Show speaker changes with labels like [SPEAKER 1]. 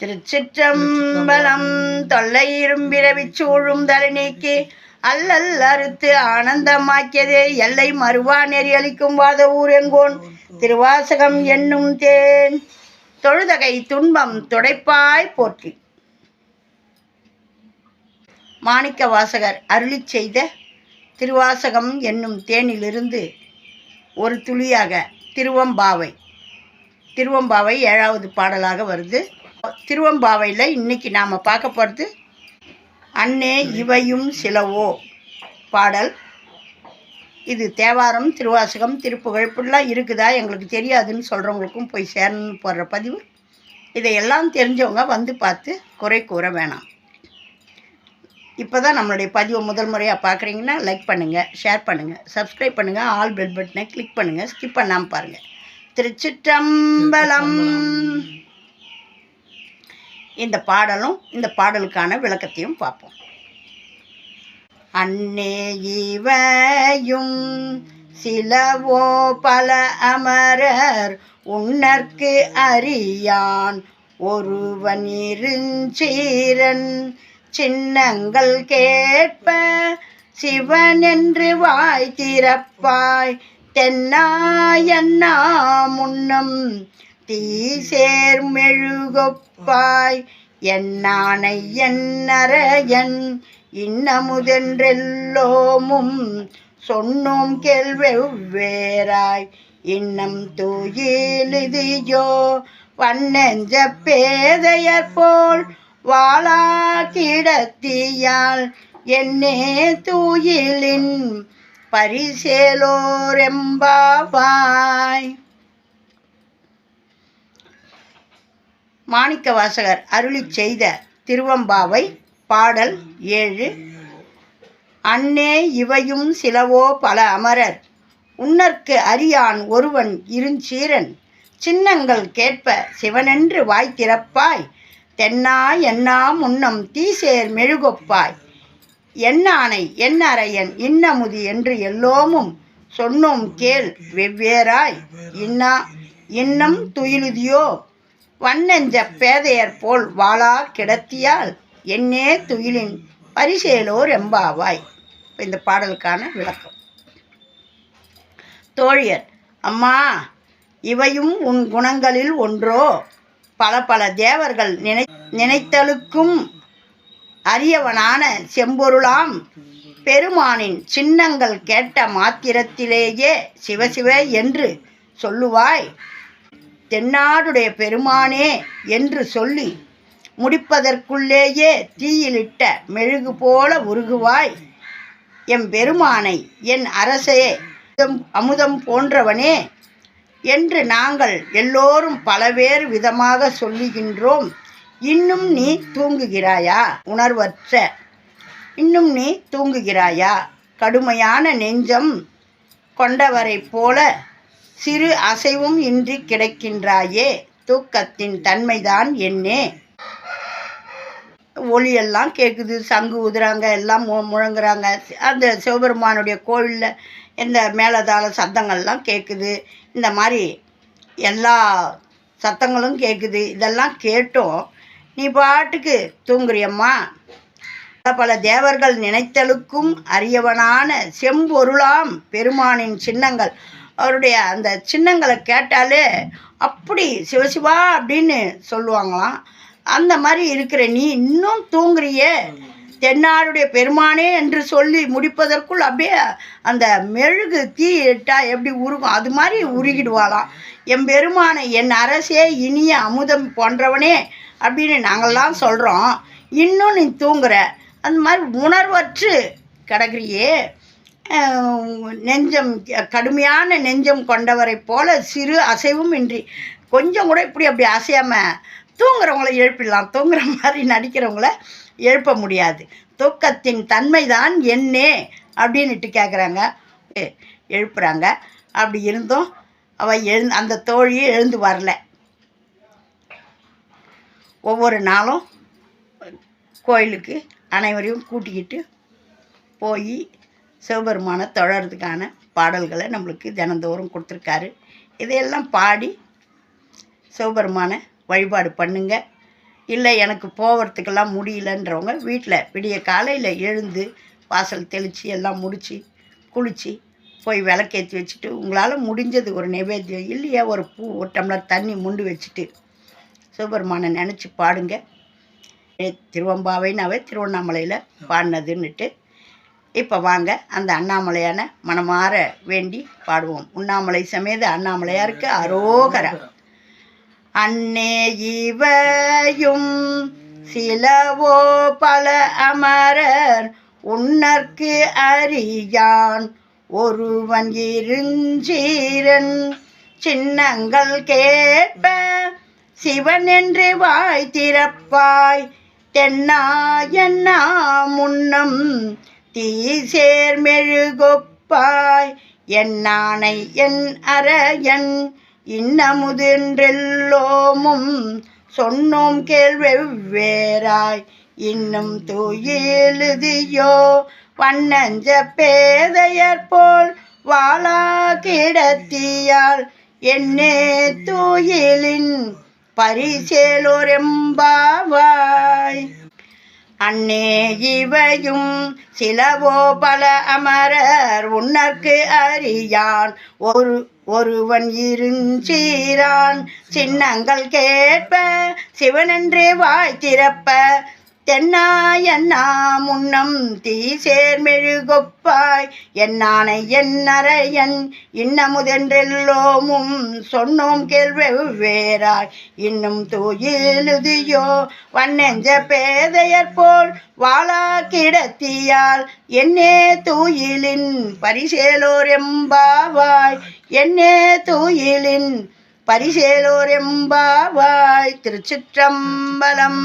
[SPEAKER 1] திருச்சிற்றம்பலம் தொல்லை இரும்பிரவி சூழும் தலை நீக்கி அல்லல் அறுத்து ஆனந்தமாக்கியதே. எல்லை மறுவா நெறி அளிக்கும் வாத ஊரெங்கோன் திருவாசகம் என்னும் தேன். தொழுதகை துன்பம் துடைப்பாய் போற்றி. மாணிக்க வாசகர் அருளிச் செய்த திருவாசகம் என்னும் தேனிலிருந்து ஒரு துளியாக திருவம்பாவை. திருவம்பாவை ஏழாவது பாடலாக வருது. திருவம்பாவையில் இன்றைக்கி நாம் பார்க்க போகிறது அன்னே இவையும் சிலவோ பாடல். இது தேவாரம் திருவாசகம் திருப்புகழ் இப்படிலாம் இருக்குதா எங்களுக்கு தெரியாதுன்னு சொல்கிறவங்களுக்கும் போய் சேரணும்னு போடுற பதிவு. இதையெல்லாம் தெரிஞ்சவங்க வந்து பார்த்து குறை கூற வேணாம். இப்போ தான் நம்மளுடைய பதிவை முதல் முறையாக பார்க்குறீங்கன்னா லைக் பண்ணுங்கள் ஷேர் பண்ணுங்கள் சப்ஸ்கிரைப் பண்ணுங்கள் ஆல் பெல் பட்டனை கிளிக் பண்ணுங்கள் ஸ்கிப் பண்ணாமல் பாருங்கள் திருச்சிற்றம்பலம். இந்த பாடலும் இந்த பாடலுக்கான விளக்கத்தையும் பார்ப்போம். அன்னே இவையும் சிலவோ பல அமரர் உன்னற்கு அறியான். ஒருவன் இருஞ்சீரன் சின்னங்கள் கேட்ப சிவன் என்று வாய் திறப்பாய். தென்னாயண்ணா முன்னம் தீசேர் மெழுகொப்பாய். என்னானை என்னரையன் இன்னமுதென்றெல்லோமும் சொன்னோம் கேள்வெவ்வேறாய் இன்னம் தூயிலிதியோ வண்ணெஞ்ச பேதையர் போல் வாழா கிடத்தியால் என்னே தூயிலின் பரிசேலோரெம்பாவாய் மாணிக்க வாசகர் அருளிச் செய்த திருவம்பாவை பாடல் ஏழு. அன்னே இவையும் சிலவோ பல அமரர். உன்னற்கு அரியான் ஒருவன் இருஞ்சீரன். சின்னங்கள் கேட்ப சிவனென்று வாய் திறப்பாய். தென்னா என்னா முன்னம் தீசேர் மெழுகொப்பாய். என்னானை என்னரையன் இன்னமுதி என்று எல்லோமும் சொன்னோம் கேள் வெவ்வேறாய். இன்னா இன்னம் துயிலுதியோ வண்ணெஞ்ச பேதையர் போல் வாளா கிடத்தியால் என்னே துயிலின் பரிசேலோர் எம்பாவாய். இந்த பாடலுக்கான விளக்கம். தோழியர் அம்மா இவையும் உன் குணங்களில் ஒன்றோ? பல பல தேவர்கள் நினை நினைத்தலுக்கும் அரியவனான செம்பொருளாம் பெருமானின் சின்னங்கள் கேட்ட மாத்திரத்திலேயே சிவசிவ என்று சொல்லுவாய். தென்னாடுடைய பெருமானே என்று சொல்லி முடிப்பதற்குள்ளேயே தீயிலிட்ட மெழுகு போல உருகுவாய். எம் பெருமானை என் அரசே அமுதம் அமுதம் போன்றவனே என்று நாங்கள் எல்லோரும் பலவேறு விதமாக சொல்லுகின்றோம். இன்னும் நீ தூங்குகிறாயா? உணர்வற்ற. இன்னும் நீ தூங்குகிறாயா? கடுமையான நெஞ்சம் கொண்டவரைப் போல சிறு அசைவும் இன்றி கிடைக்கின்றாயே தூக்கத்தின் தன்மைதான் என்னே. ஒளியெல்லாம் கேட்குது சங்கு உதுறாங்க எல்லாம் மு முழங்குறாங்க. அந்த சிவபெருமானுடைய கோவிலில் இந்த மேலதாள சத்தங்கள்லாம் கேட்குது இந்த மாதிரி எல்லா சத்தங்களும் கேட்குது இதெல்லாம் கேட்டும். நீ பாட்டுக்கு தூங்குறியம்மா. பல தேவர்கள் நினைத்தலுக்கும் அரியவனான செம்பொருளாம் பெருமானின் சின்னங்கள். அவருடைய அந்த சின்னங்களை கேட்டாலே அப்படி சிவசிவா அப்படின்னு சொல்லுவாங்களாம். அந்த மாதிரி இருக்கிற நீ இன்னும் தூங்குறியே? தென்னாடுடைய பெருமானே என்று சொல்லி முடிப்பதற்குள் அப்படியே அந்த மெழுகு தீ இட்டா எப்படி உருகும் அது மாதிரி உருகிடுவாளாம். என் பெருமானை என் அரசே இனிய அமுதம் போன்றவனே அப்படின்னு நாங்கள்லாம் சொல்கிறோம் இன்னும் நீ தூங்குற? அந்த மாதிரி உணர்வற்று கிடக்குறியே? நெஞ்சம் கடுமையான நெஞ்சம் கொண்டவரைப் போல சிறு அசைவும் இன்றி கொஞ்சம் கூட இப்படி அப்படி அசையாமல் தூங்குறவங்கள எழுப்பிடலாம். தூங்குற மாதிரி நடிக்கிறவங்கள எழுப்ப முடியாது. தூக்கத்தின் தன்மை தான் என்னே அப்படின்னுட்டு கேட்குறாங்க எழுப்புறாங்க. அப்படி இருந்தும் அவள் எழு அந்த தோழியே எழுந்து வரல. ஒவ்வொரு நாளும் கோயிலுக்கு அனைவரையும் கூட்டிக்கிட்டு போய் சிவபெருமானை தொழறதுக்கான பாடல்களை நம்மளுக்கு தினந்தோறும் கொடுத்துருக்காரு. இதையெல்லாம் பாடி சிவபெருமானை வழிபாடு பண்ணுங்க. இல்லை எனக்கு போகிறதுக்கெல்லாம் முடியலன்றவங்க வீட்டில் விடிய காலையில் எழுந்து வாசல் தெளித்து எல்லாம் முடித்து குளித்து போய் விளக்கேற்றி வச்சுட்டு உங்களால் முடிஞ்சது ஒரு நைவேத்தியம் இல்லையா ஒரு பூ ஒரு டம்ளர் தண்ணி முண்டு வச்சுட்டு சிவபெருமானை நினச்சி பாடுங்க. திருவம்பாவைனாவே திருவண்ணாமலையில் பாடினதுன்னுட்டு இப்போ வாங்க அந்த அண்ணாமலையான மனமாற வேண்டி பாடுவோம். உண்ணாமலை சமேத அண்ணாமலையாருக்கு அரோகர. அன்னே இவையும் சிலவோ பல அமரர் உன்னற்கு அறியான். ஒருவன் இருஞ்சீரன் சின்னங்கள் கேட்ப சிவன் என்று வாய் திறப்பாய். தென்னா என்னா முன்னம் தீசேர் மெழுகொப்பாய். என்னானை என் அரையன் இன்னமுதின்றெல்லோமும் சொன்னோம் கேள்வெவ்வேறாய் இன்னும் தூயிலுதியோ வண்ணஞ்ச பேதையர் போல் வாழா கிடத்தியால் என்னே தூயிலின் பரிசேலோரெம்பாவாய் அன்னே இவையும் சிலவோ பல அமரர் உன்னற்கு அறியான். ஒரு ஒருவன் இருஞ்சீரான். சின்னங்கள் கேட்ப சிவனென்றே வாய் திறப்ப தென்னா முன்னம் தீசேர் மெழுகொப்பாய். என்னானை என்னறையன் இன்னமுதென்றெல்லோமும் சொன்னோம் கேள்வெவ்வேறாய் இன்னும் தூயிலுதியோ வண்ணெஞ்ச பேதையர் போல் வாழா கிடத்தியால். என்னே தூயிலின் பரிசேலோர் எம்பாவாய். என்னே தூயிலின் பரிசேலோர் எம்பாவாய். திருச்சிற்றம்பலம்